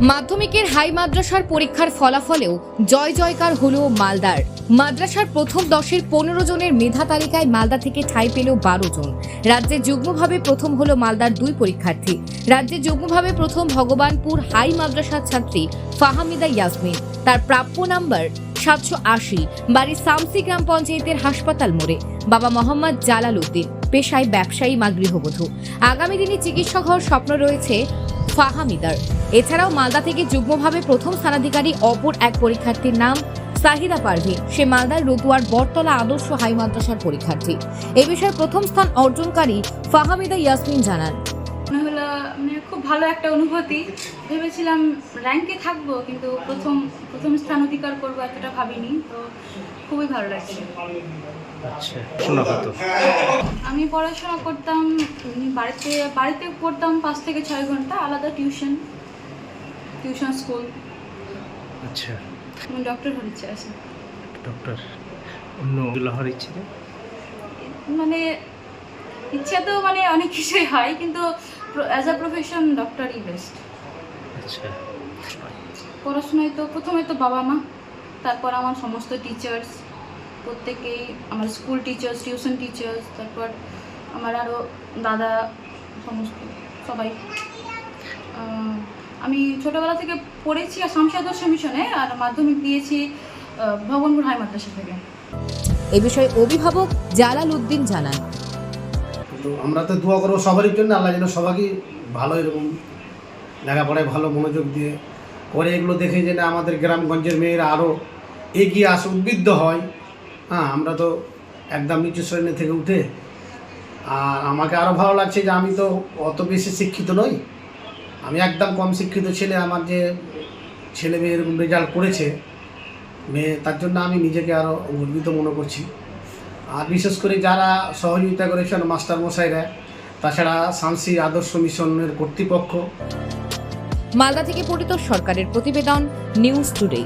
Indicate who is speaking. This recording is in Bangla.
Speaker 1: মাধ্যমিকের হাই মাদ্রাসার পরীক্ষার ফলাফলেও জয় জয়কার হলো মালদার। মাদ্রাসার প্রথম দশের পনেরো জনের মেধা তালিকায় মালদা থেকে ঠাঁই পেল বারো জন। রাজ্যে যুগ্মভাবে প্রথম হল মালদার দুই পরীক্ষার্থী। রাজ্যে যুগ্মভাবে প্রথম ভগবানপুর হাই মাদ্রাসার ছাত্রী ফাহামিদা ইয়াসমিন। তার প্রাপ্য নাম্বার সাতশো আশি, বাড়ি সামসি গ্রাম পঞ্চায়েতের হাসপাতাল মোড়ে। বাবা মোহাম্মদ জালাল উদ্দিন। পেশায় ব্যবসায়ী মা গৃহবধূ। আগামী দিনে চিকিৎসক হওয়ার স্বপ্ন রয়েছে ফাহামিদার। এছাড়াও মালদা থেকে যুগ্মভাবে প্রথম স্থানাধিকারী অপর এক পরীক্ষার্থীর নাম সাহিদা পারভি। সে মালদার রতুয়ার বটতলা আদর্শ হাই মাদ্রাসার পরীক্ষার্থী। এ বিষয়ে প্রথম স্থান অর্জনকারী ফাহামিদা ইয়াসমিন জানান।
Speaker 2: মনে হলো মানে খুব ভালো একটা অনুভূতি। ভেবেছিলাম র্যাঙ্কে থাকব কিন্তু প্রথম প্রথম স্থান অধিকার করব এতটা ভাবিনি তো খুবই ভালো লাগছে।
Speaker 3: আচ্ছা
Speaker 2: আমি পড়াশোনা করতাম বাড়িতে বাড়িতে পড়তাম পাঁচ থেকে ছয় ঘণ্টা আলাদা টিউশন টিউশন স্কুল
Speaker 3: আচ্ছা।
Speaker 2: ডক্টর হওয়ার ইচ্ছা আছে।
Speaker 3: ডক্টর অন্য হওয়ার ইচ্ছে
Speaker 2: মানে ইচ্ছা তো মানে অনেক কিছুই হয় কিন্তু অ্যাজ আ প্রফেশন ডক্টরই বেস্ট
Speaker 3: আচ্ছা।
Speaker 2: পড়াশোনায় তো প্রথমে তো বাবা মা তারপর আমার সমস্ত টিচার্স প্রত্যেকেই আমার স্কুল টিচার্স টিউশন টিচার্স তারপর আমার আরও দাদা সমস্ত সবাই। আমি ছোটোবেলা থেকে পড়েছি আসাম আদর্শ মিশনে আর মাধ্যমিক দিয়েছি আহ, ভগবানপুর হাই মাদ্রাসা থেকে।
Speaker 1: এ বিষয়ে অভিভাবক জালাল উদ্দিন জানান।
Speaker 4: তো আমরা তো দোয়া করব সবারই জন্য, আল্লাহ যেন সবাইকে ভালো এরকম লেখাপড়ায় ভালো মনোযোগ দিয়ে করে এগুলো দেখে যেন আমাদের গ্রামগঞ্জের মেয়েরা আরও এগিয়ে আসে উদ্বুদ্ধ হয়। হ্যাঁ আমরা তো একদম নিচু শ্রেণি থেকে উঠে, আর আমাকে আরও ভালো লাগছে যে আমি তো অত বেশি শিক্ষিত নই। আমি একদম কম শিক্ষিত ছেলে, আমার যে ছেলে মেয়ে এরকম রেজাল্ট করেছে, মেয়ে, তার জন্য আমি নিজেকে আরও গর্বিত মনে করছি। আর বিশেষ করে যারা সহযোগিতা করেছেন মাস্টার মশাইরা, তাছাড়া সানসি আদর্শ মিশনের কর্তৃপক্ষ।
Speaker 1: মালদা থেকে পড়িত সরকারের প্রতিবেদন, নিউজ টুডে।